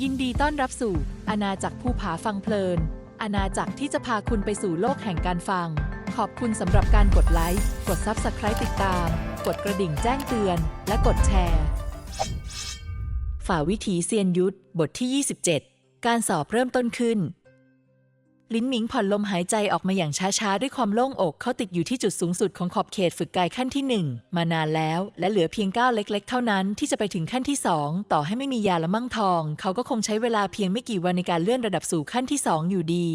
ยินดีต้อนรับสู่อาณาจักรภูผาฟังเพลิน อาณาจักรที่จะพาคุณไปสู่โลกแห่งการฟัง ขอบคุณสำหรับการกดไลค์ กด Subscribe ติดตาม กดกระดิ่งแจ้งเตือน และกดแชร์ ฝ่าวิถีเซียนยุทธบทที่ 27 การสอบเริ่มต้นขึ้น ลิ้นหมิงผ่อนลมหายใจออกมาอย่างช้าๆ ด้วยความโล่งอกเขาติดอยู่ที่จุดสูงสุดของขอบเขตฝึกกายขั้นที่หนึ่งมานานแล้ว และเหลือเพียงก้าวเล็ก ๆ เท่านั้นที่จะไปถึงขั้นที่สองต่อให้ไม่มียาละมั่งทอง เขาก็คงใช้เวลาเพียงไม่กี่วันในการเลื่อนระดับสู่ขั้นที่สองอยู่ดี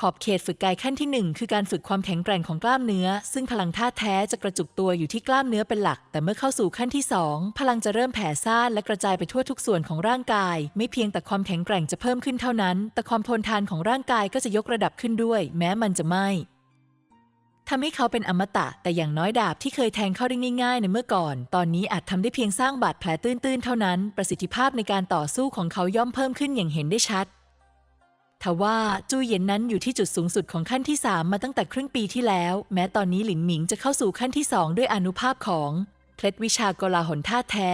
ขอบเขตฝึกกายขั้นที่หนึ่งคือการฝึกความแข็งแกร่งของกล้ามเนื้อ ซึ่งพลังธาแท้จะกระจุกตัวอยู่ที่กล้ามเนื้อเป็นหลัก แต่เมื่อเข้าสู่ขั้นที่สองพลังจะเริ่มแผ่ซ่านและกระจายไปทั่วทุกส่วนของร่างกาย ไม่เพียงแต่ความแข็งแกร่งจะเพิ่มขึ้นเท่านั้น แต่ความทนทานของร่างกายก็จะยกระดับขึ้นด้วย แม้มันจะไม่ทำให้เขาเป็นอมตะ แต่อย่างน้อยดาบที่เคยแทงเข้าได้ง่ายๆในเมื่อก่อน ตอนนี้อาจทำได้เพียงสร้างบาดแผลตื้นๆ เท่านั้น ประสิทธิภาพในการต่อสู้ของเขาย่อมเพิ่มขึ้นอย่างเห็นได้ชัด ทว่าจูเย็นนั้นอยู่ที่จุดสูงสุดของขั้นที่ 3 มาตั้งแต่ครึ่งปีที่แล้ว แม้ตอนนี้หลินหมิงจะเข้าสู่ขั้นที่ 2 ด้วยอนุภาพของเคล็ดวิชากลาหนธาแท้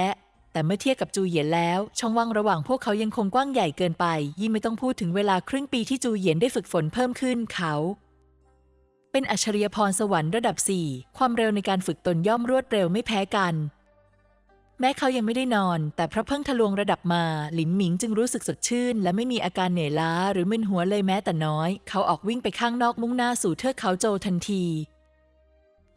แต่เมื่อเทียบกับจูเยียนแล้ว ช่องว่างระหว่างพวกเขายังคงกว้างใหญ่เกินไป ยิ่งไม่ต้องพูดถึงเวลาครึ่งปีที่จูเยียนได้ฝึกฝนเพิ่มขึ้นเขา เป็นอัจฉริยพรสวรรค์ระดับ 4 ความเร็วในการฝึกตนย่อมรวดเร็วไม่แพ้กัน ม้เขายังไม่ได้นอน แต่เพราะเพิ่งทะลวงระดับมา หลินหมิงจึงรู้สึกสดชื่น และไม่มีอาการเหนื่อยล้าหรือมึนหัวเลยแม้แต่น้อย เขาออกวิ่งไปข้างนอกมุ่งหน้าสู่เทือกเขาโจวทันที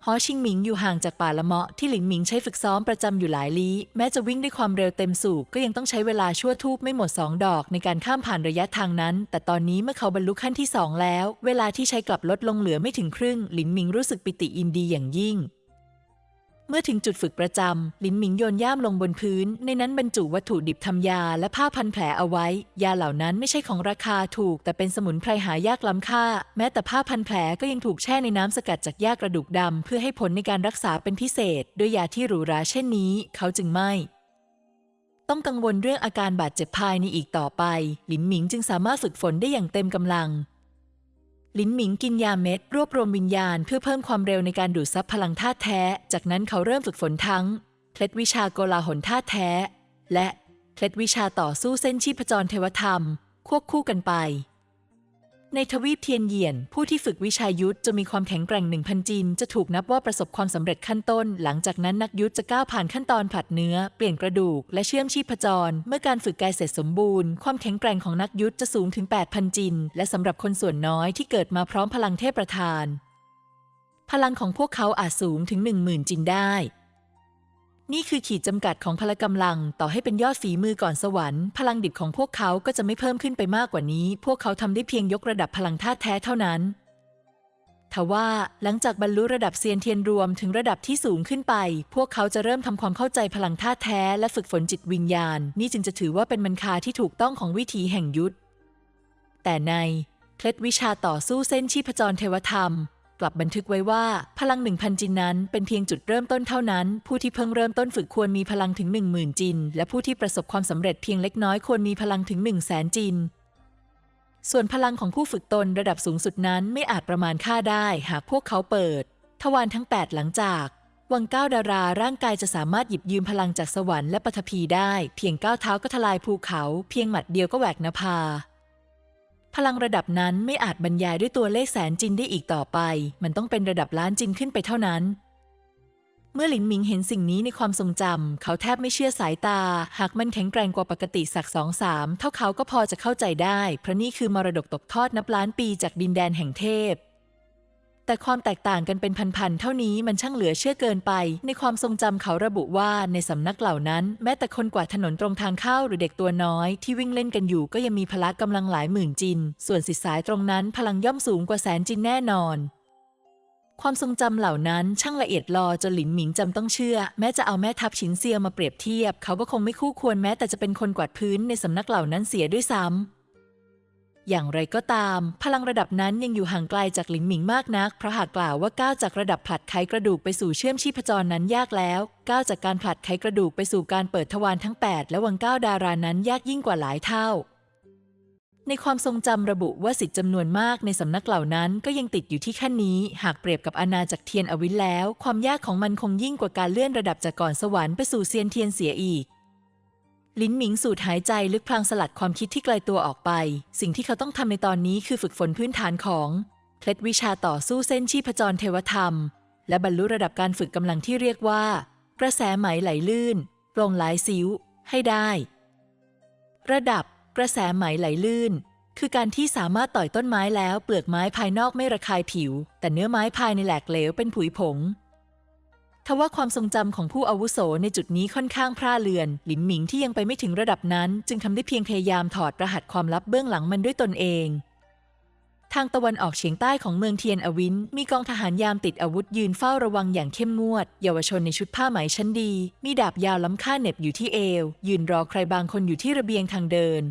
ฮอชิงหมิงอยู่ห่างจากป่าละเมาะที่หลินหมิงใช้ฝึกซ้อมประจำอยู่หลายลี้ แม้จะวิ่งด้วยความเร็วเต็มสูบก็ยังต้องใช้เวลาชั่วทูบไม่หมดสองดอกในการข้ามผ่านระยะทางนั้น แต่ตอนนี้เมื่อเขาบรรลุขั้นที่สองแล้ว เวลาที่ใช้กลับลดลงเหลือไม่ถึงครึ่ง หลินหมิงรู้สึกปิติยินดีอย่างยิ่ง เมื่อถึงจุดฝึกประจำ ลินหมิงโยนย่ามลงบนพื้น ในนั้นบรรจุวัตถุดิบทำยาและผ้าพันแผลเอาไว้ ยาเหล่านั้นไม่ใช่ของราคาถูก แต่เป็นสมุนไพรหายากล้ำค่า แม้แต่ผ้าพันแผลก็ยังถูกแช่ในน้ำสกัดจากหญ้ากระดูกดำเพื่อให้ผลในการรักษาเป็นพิเศษ ด้วยยาที่หรูหราเช่นนี้ เขาจึงไม่ต้องกังวลเรื่องอาการบาดเจ็บภายในอีกต่อไป หลินหมิงจึงสามารถฝึกฝนได้อย่างเต็มกำลัง ลินหมิงกินยาเม็ด รวบรวมวิญญาณเพื่อเพิ่มความเร็วในการดูดซับพลังธาตุแท้ จากนั้นเขาเริ่มฝึกฝนทั้งเคล็ดวิชาโกลาหลธาตุแท้ และเคล็ดวิชาต่อสู้เส้นชีพจรเทวธรรม ควบคู่กันไป ในทวีปเทียนเหยียน ผู้ที่ฝึกวิชายุทธจะมีความแข็งแกร่งหนึ่งพันจินจะถูกนับว่าประสบความสำเร็จขั้นต้น หลังจากนั้นนักยุทธจะก้าวผ่านขั้นตอนผัดเนื้อ เปลี่ยนกระดูก และเชื่อมชีพจร เมื่อการฝึกกายเสร็จสมบูรณ์ ความแข็งแกร่งของนักยุทธจะสูงถึง 8,000 จิน และสำหรับคนส่วนน้อยที่เกิดมาพร้อมพลังเทพประธาน พลังของพวกเขาอาจสูงถึง 10,000 จินได้ นี่คือขีดจำกัดของพละกำลัง ต่อให้เป็นยอดฝีมือก่อนสวรรค์ พลังดิบของพวกเขาก็จะไม่เพิ่มขึ้นไปมากกว่านี้ พวกเขาทำได้เพียงยกระดับพลังธาตุแท้เท่านั้นทว่าหลังจากบรรลุระดับเซียนเทียนรวมถึงระดับที่สูงขึ้นไป พวกเขาจะเริ่มทำความเข้าใจพลังธาตุแท้และฝึกฝนจิตวิญญาณ นี่จึงจะถือว่าเป็นมันคาที่ถูกต้องของวิถีแห่งยุทธแต่ในเคล็ดวิชาต่อสู้เส้นชีพจรเทวธรรม กลับบันทึกไว้ว่าพลังหนึ่งพันจินนั้น เป็นเพียงจุดเริ่มต้นเท่านั้น ผู้ที่เพิ่งเริ่มต้นฝึกควรมีพลังถึง 1 0,000 จิน และผู้ที่ประสบความสำเร็จเพียงเล็กน้อยควรมีพลังถึง 1 0 0 0 0แสนจิน ส่วนพลังของผู้ฝึกตนระดับสูงสุดนั้นไม่อาจประมาณค่าได้ หากพวกเขาเปิด ทวารทั้ง 8 หลังจาก วังก้าวดาราร่างกายจะสามารถหยิบยืมพลังจากสวรรค์และปฐพีได้ เพียงก้าวเท้าก็ทลายภูเขา เพียงหมัดเดียวก็แหวกนภา พลังระดับนั้นไม่อาจบรรยายด้วยตัวเลขแสนจินได้อีกต่อไป มันต้องเป็นระดับล้านจินขึ้นไปเท่านั้น เมื่อหลินหมิงเห็นสิ่งนี้ในความทรงจำเขาแทบไม่เชื่อสายตา หากมันแข็งแกร่งกว่าปกติสักสองสามเท่าเขาก็พอจะเข้าใจได้ เพราะนี่คือมรดกตกทอดนับล้านปีจากดินแดนแห่งเทพ แต่ความแตกต่างกันเป็นพันๆ เท่านี้มันช่างเหลือเชื่อเกินไป ในความทรงจำเขาระบุว่าในสำนักเหล่านั้น แม้แต่คนกวาดถนนตรงทางเข้าหรือเด็กตัวน้อย ที่วิ่งเล่นกันอยู่ก็ยังมีพละกำลังหลายหมื่นจิน ส่วนสิทธิสายตรงนั้นพลังย่อมสูงกว่าแสนจินแน่นอน ความทรงจำเหล่านั้นช่างละเอียดลอจนหลินหมิงจำต้องเชื่อ แม้จะเอาแม่ทัพฉินเซียมาเปรียบเทียบ เขาก็คงไม่คู่ควรแม้แต่จะเป็นคนกวาดพื้นในสำนักเหล่านั้นเสียด้วยซ้ำ อย่างไรก็ตาม พลังระดับนั้นยังอยู่ห่างไกลจากหลินหมิงมากนัก เพราะหากกล่าวว่าก้าวจากระดับผลัดไขกระดูกไปสู่เชื่อมชีพจรนั้นยากแล้วก้าวจากการผลัดไขกระดูกไปสู่การเปิดทวารทั้ง 8 และวังก้าวดารานั้นยากยิ่งกว่าหลายเท่า ในความทรงจำระบุว่าสิทธิ์จำนวนมากในสำนักเหล่านั้นก็ยังติดอยู่ที่ขั้นนี้ หากเปรียบกับอาณาจักรเทียนอวินแล้ว ความยากของมันคงยิ่งกว่าการเลื่อนระดับจากก่อนสวรรค์ไปสู่เซียนเทียนเสียอีก ลิ้นหมิงสูดหายใจลึกพลางสลัดความคิดที่ไกลตัวออกไป สิ่งที่เขาต้องทำในตอนนี้คือฝึกฝนพื้นฐานของเคล็ดวิชาต่อสู้เส้นชีพจรเทวธรรม และบรรลุระดับการฝึกกำลังที่เรียกว่า กระแสไหมไหลลื่นโปร่งไหลซิวให้ได้ ระดับกระแสไหมไหลลื่น คือการที่สามารถต่อยต้นไม้แล้วเปลือกไม้ภายนอกไม่ระคายผิว แต่เนื้อไม้ภายในแหลกเหลวเป็นผุยผง ทว่าความทรงจำของผู้อาวุโสในจุดนี้ค่อนข้างพร่าเลือน หลินหมิงที่ยังไปไม่ถึงระดับนั้น จึงทำได้เพียงพยายามถอดรหัสความลับเบื้องหลังมันด้วยตนเอง ทางตะวันออกเฉียงใต้ของเมืองเทียนอวิน มีกองทหารยามติดอาวุธยืนเฝ้าระวังอย่างเข้มงวด เยาวชนในชุดผ้าไหมชั้นดี มีดาบยาวล้ำค่าเหน็บอยู่ที่เอว ยืนรอใครบางคนอยู่ที่ระเบียงทางเดิน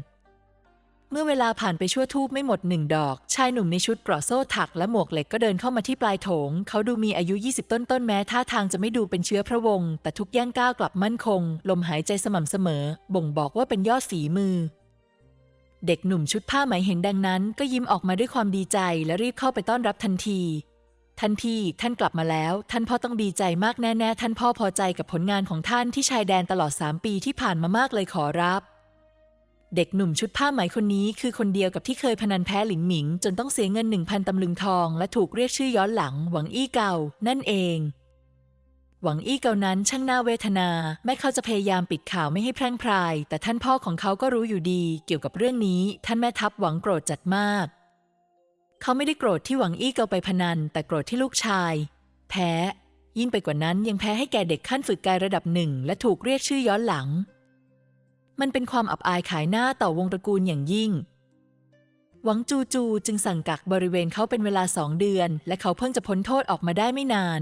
เมื่อเวลาผ่านไปชั่วทูบไม่หมดหนึ่งดอก ชายหนุ่มในชุดเปราะโซ่ถักและหมวกเหล็กก็เดินเข้ามาที่ปลายโถง เขาดูมีอายุ 20 ต้นต้นแม้ท่าทางจะไม่ดูเป็นเชื้อพระวงศ์แต่ทุกย่างก้าวกลับมั่นคง ลมหายใจสม่ำเสมอ บ่งบอกว่าเป็นยอดฝีมือ เด็กหนุ่มชุดผ้าไหมเห็นดังนั้น ก็ยิ้มออกมาด้วยความดีใจและรีบเข้าไปต้อนรับทันที ท่านพี่ท่านกลับมาแล้ว ท่านพ่อต้องดีใจมากแน่ๆ ท่านพ่อพอใจกับผลงานของท่านที่ชายแดนตลอด 3 ปีที่ผ่านมามากเลยขอรับ เด็กหนุ่มชุดผ้าไหมคนนี้คือคนเดียวกับที่เคยพนันแพ้หลิงหมิง จนต้องเสียเงินหนึ่งพันตำลึงทอง และถูกเรียกชื่อย้อนหลัง หวังอี้เก่า นั่นเอง หวังอี้เก่านั้นช่างน่าเวทนา แม้เขาจะพยายามปิดข่าวไม่ให้แพร่งพราย แต่ท่านพ่อของเขาก็รู้อยู่ดี เกี่ยวกับเรื่องนี้ ท่านแม่ทัพหวังโกรธจัดมาก เขาไม่ได้โกรธที่หวังอี้เก่าไปพนัน แต่โกรธที่ลูกชาย แพ้ ยิ่งไปกว่านั้นยังแพ้ให้แก่เด็กขั้นฝึกกายระดับหนึ่งและถูกเรียกชื่อย้อนหลัง มันเป็นความอับอายขายหน้าต่อวงตระกูลอย่างยิ่ง หวังจูจูจึงสั่งกักบริเวณเขาเป็นเวลาสองเดือน และเขาเพิ่งจะพ้นโทษออกมาได้ไม่นาน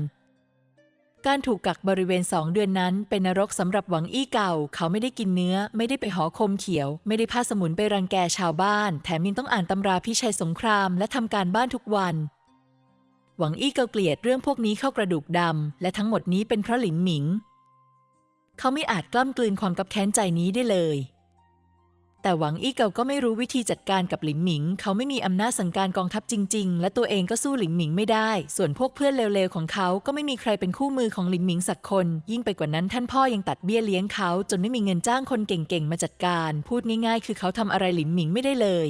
การถูกกักบริเวณสองเดือนนั้น เป็นนรกสำหรับหวังอี้เก่า เขาไม่ได้กินเนื้อ ไม่ได้ไปหอคมเขียว ไม่ได้พาสมุนไปรังแกชาวบ้าน แถมยังต้องอ่านตำราพิชัยสงคราม และทำการบ้านทุกวันหวังอี้เกาเกลียดเรื่องพวกนี้เข้ากระดูกดำและทั้งหมดนี้เป็นเพราะหลินหมิง เขาไม่อาจกล้ำกลืนความกับแค้นใจนี้ได้เลย แต่หวังอี้เกาก็ไม่รู้วิธีจัดการกับหลินหมิง เขาไม่มีอำนาจสั่งการกองทัพจริง ๆ และตัวเองก็สู้หลินหมิงไม่ได้ ส่วนพวกเพื่อนเลวๆของเขาก็ไม่มีใครเป็นคู่มือของหลินหมิงสักคน ยิ่งไปกว่านั้นท่านพ่อยังตัดเบี้ยเลี้ยงเขา จนไม่มีเงินจ้างคนเก่งๆ มาจัดการ พูดง่ายๆ คือเขาทำอะไรหลินหมิงไม่ได้เลย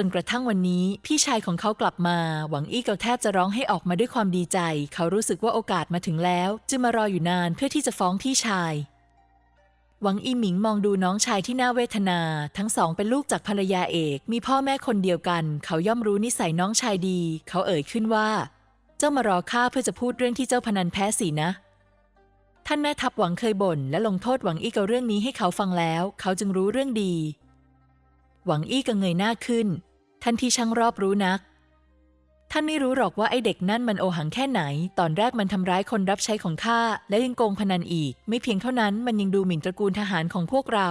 จนกระทั่งวันนี้ พี่ชายของเขากลับมา หวังอี้เกาแทบจะร้องให้ออกมาด้วยความดีใจ เขารู้สึกว่าโอกาสมาถึงแล้ว จึงมารออยู่นานเพื่อที่จะฟ้องพี่ชาย หวังอีหมิงมองดูน้องชายที่น่าเวทนา ทั้งสองเป็นลูกจากภรรยาเอก มีพ่อแม่คนเดียวกัน เขาย่อมรู้นิสัยน้องชายดี เขาเอ่ยขึ้นว่า เจ้ามารอข้าเพื่อจะพูดเรื่องที่เจ้าพนันแพ้สินะท่านแม่ทัพหวังเคยบ่นและลงโทษหวังอี้กับเรื่องนี้ให้เขาฟังแล้ว เขาจึงรู้เรื่องดี หวังอี้ก็เงยหน้าขึ้น ท่านที่ช่างรอบรู้นัก ท่านไม่รู้หรอกว่าไอเด็กนั่นมันโอหังแค่ไหน ตอนแรกมันทำร้ายคนรับใช้ของข้าและยังโกงพนันอีก ไม่เพียงเท่านั้นมันยังดูหมิ่นตระกูลทหารของพวกเรา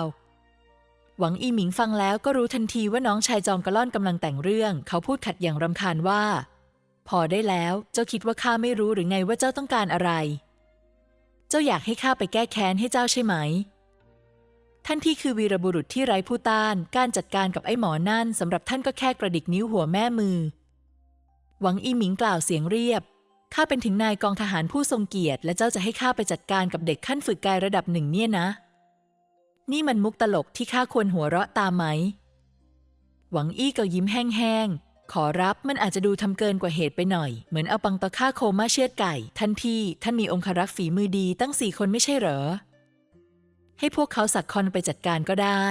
หวังอีหมิงฟังแล้วก็รู้ทันทีว่าน้องชายจอมกระล่อนกำลังแต่งเรื่อง เขาพูดขัดอย่างรำคาญว่า พอได้แล้ว เจ้าคิดว่าข้าไม่รู้หรือไงว่าเจ้าต้องการอะไร เจ้าอยากให้ข้าไปแก้แค้นให้เจ้าใช่ไหม ท่านพี่คือวีรบุรุษที่ไร้ผู้ต้าน การจัดการกับไอ้หมอนั่นสำหรับท่านก็แค่กระดิกนิ้วหัวแม่มือ หวังอีหมิงกล่าวเสียงเรียบ ข้าเป็นถึงนายกองทหารผู้ทรงเกียรติ และเจ้าจะให้ข้าไปจัดการกับเด็กขั้นฝึกกายระดับหนึ่งเนี่ยนะ นี่มันมุกตลกที่ข้าควรหัวเราะตามไหม หวังอี้ก็ยิ้มแห้งๆ ขอรับมันอาจจะดูทำเกินกว่าเหตุไปหน่อย เหมือนเอาปังตะฆ่าโคม่าเชือดไก่ ท่านพี่ ท่านมีองครักษ์ฝีมือดีตั้งสี่คนไม่ใช่เหรอ ให้พวกเขาสักคอนไปจัดการก็ได้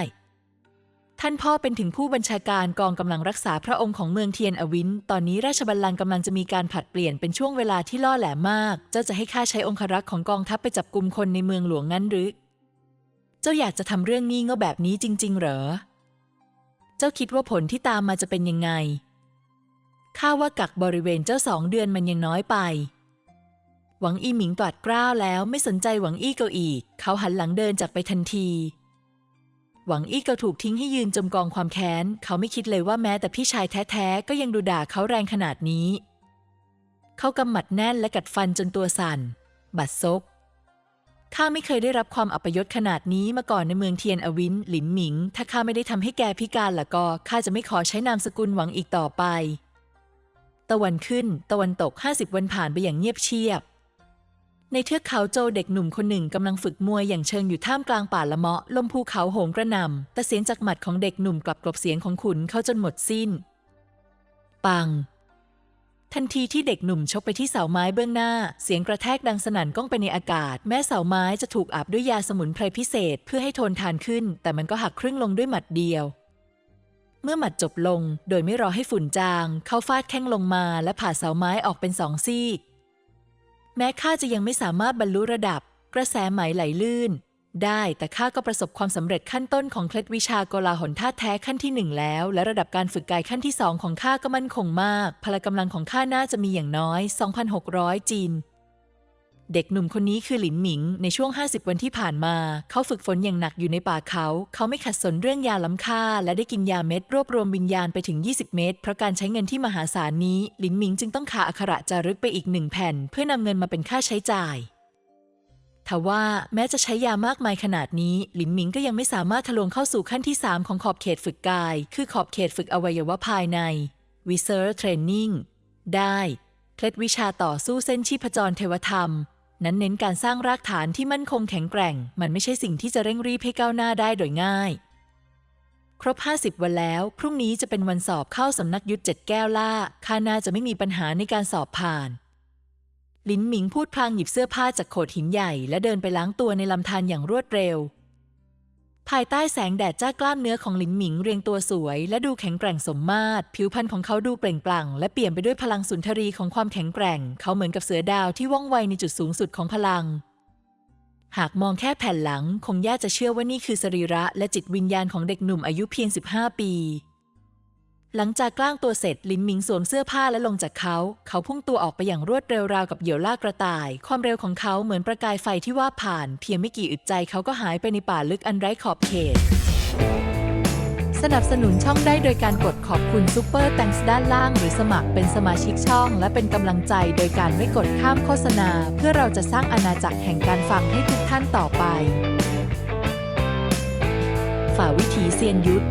ท่านพ่อเป็นถึงผู้บัญชาการกองกำลังรักษาพระองค์ของเมืองเทียนอวิน ตอนนี้ราชบัลลังก์กำลังจะมีการผัดเปลี่ยนเป็นช่วงเวลาที่ล่อแหลมมาก เจ้าจะให้ข้าใช้องครักษ์ของกองทัพไปจับกลุ่มคนในเมืองหลวงงั้นหรือ เจ้าอยากจะทำเรื่องงี้เง่าแบบนี้จริง ๆ เหรอ เจ้าคิดว่าผลที่ตามมาจะเป็นยังไงข้าว่ากักบริเวณเจ้าสองเดือนมันยังน้อยไป หวังอี้หมิงตวัดกล้าวแล้วไม่สนใจหวังอี้เกาอีก เขาหันหลังเดินจากไปทันที หวังอี้เกาถูกทิ้งให้ยืนจมกองความแค้น เขาไม่คิดเลยว่าแม้แต่พี่ชายแท้ๆก็ยังดูด่าเขาแรงขนาดนี้ เขากำหมัดแน่นและกัดฟันจนตัวสั่น บัดซบข้าไม่เคยได้รับความอัปยศขนาดนี้มาก่อนในเมืองเทียนอวิน หลินหมิง ถ้าข้าไม่ได้ทำให้แกพิการละก็ข้าจะไม่ขอใช้นามสกุลหวังอีกต่อไป ตะวันขึ้น ตะวันตกห้าสิบวันผ่านไปอย่างเงียบเชียบ ในเทือกเขาโจเด็กหนุ่มคนหนึ่งกำลังฝึกมวยอย่างเชิงอยู่ท่ามกลางป่าละเมาะลมภูเขาโหมกระหน่ำแต่เสียงจากหมัดของเด็กหนุ่มกลับกลบเสียงของขุนเขาจนหมดสิ้น ปัง ทันทีที่เด็กหนุ่มชกไปที่เสาไม้เบื้องหน้า เสียงกระแทกดังสนั่นก้องไปในอากาศ แม้เสาไม้จะถูกอาบด้วยยาสมุนไพรพิเศษเพื่อให้ทนทานขึ้น แต่มันก็หักครึ่งลงด้วยหมัดเดียวเมื่อหมัดจบลง โดยไม่รอให้ฝุ่นจาง เขาฟาดแข้งลงมาและผ่าเสาไม้ออกเป็นสองซีก แม้ข้าจะยังไม่สามารถบรรลุระดับ กระแสไหมไหลลื่น ได้แต่ข้าก็ประสบความสำเร็จขั้นต้นของเคล็ดวิชาโกลาหลท่าแท้ขั้นที่หนึ่งแล้ว และระดับการฝึกกายขั้นที่สองของข้าก็มั่นคงมาก พละกำลังของข้าน่าจะมีอย่างน้อย 2,600 จีน เด็กหนุ่มคนนี้คือหลินหมิง ในช่วง 50 วันที่ผ่านมา เขาฝึกฝนอย่างหนักอยู่ในป่าเขา เขาไม่ขัดสนเรื่องยาล้ำค่า และได้กินยาเม็ดรวบรวมวิญญาณไปถึง 20 เม็ดเพราะการใช้เงินที่มหาศาลนี้ หลินหมิงจึงต้องขาอักขระจารึกไปอีกหนึ่งแผ่น เพื่อนำเงินมาเป็นค่าใช้จ่ายทว่าแม้จะใช้ยามากมายขนาดนี้ หลินหมิงก็ยังไม่สามารถทะลวงเข้าสู่ขั้นที่ 3 ของขอบเขตฝึกกาย คือขอบเขตฝึกอวัยวะภายใน Reserve Training ได้เคล็ดวิชาต่อสู้เส้นชีพจรเทวธรรม นั้นเน้นการสร้างรากฐานที่มั่นคงแข็งแกร่ง มันไม่ใช่สิ่งที่จะเร่งรีบให้ก้าวหน้าได้โดยง่าย ครบ 50 วันแล้ว พรุ่งนี้จะเป็นวันสอบเข้าสำนักยุทธเจ็ดแก้วล่าข้าน่าจะไม่มีปัญหาในการสอบผ่าน ลินหมิงพูดพลางหยิบเสื้อผ้าจากโขดหินใหญ่ และเดินไปล้างตัวในลำธารอย่างรวดเร็ว ภายใต้แสงแดดจ้ากล้ามเนื้อของหลินหมิงเรียงตัวสวย และดูแข็งแกร่งสมมาตร ผิวพรรณของเขาดูเปล่งปลั่ง และเปลี่ยนไปด้วยพลังสุนทรีของความแข็งแกร่ง เขาเหมือนกับเสือดาวที่ว่องไวในจุดสูงสุดของพลัง หากมองแค่แผ่นหลัง คงยากจะเชื่อว่านี่คือสรีระและจิตวิญญาณของเด็กหนุ่มอายุเพียง 15 ปี หลังจากกล้างตัวเสร็จลินหมิงสวมเสื้อผ้าและลงจากเขา เขาพุ่งตัวออกไปอย่างรวดเร็วราวกับเหยี่ยวล่ากระต่าย ความเร็วของเขาเหมือนประกายไฟที่ว่าผ่าน เพียงไม่กี่อึดใจเขาก็หายไปในป่าลึกอันไร้ขอบเขต สนับสนุนช่องได้โดยการกดขอบคุณซูเปอร์แตงส์ด้านล่างหรือสมัครเป็นสมาชิกช่อง และเป็นกำลังใจโดยการไม่กดข้ามโฆษณา เพื่อเราจะสร้างอาณาจักรแห่งการฟังให้ทุกท่านต่อไป ฝ่าวิถีเซียนยุทธ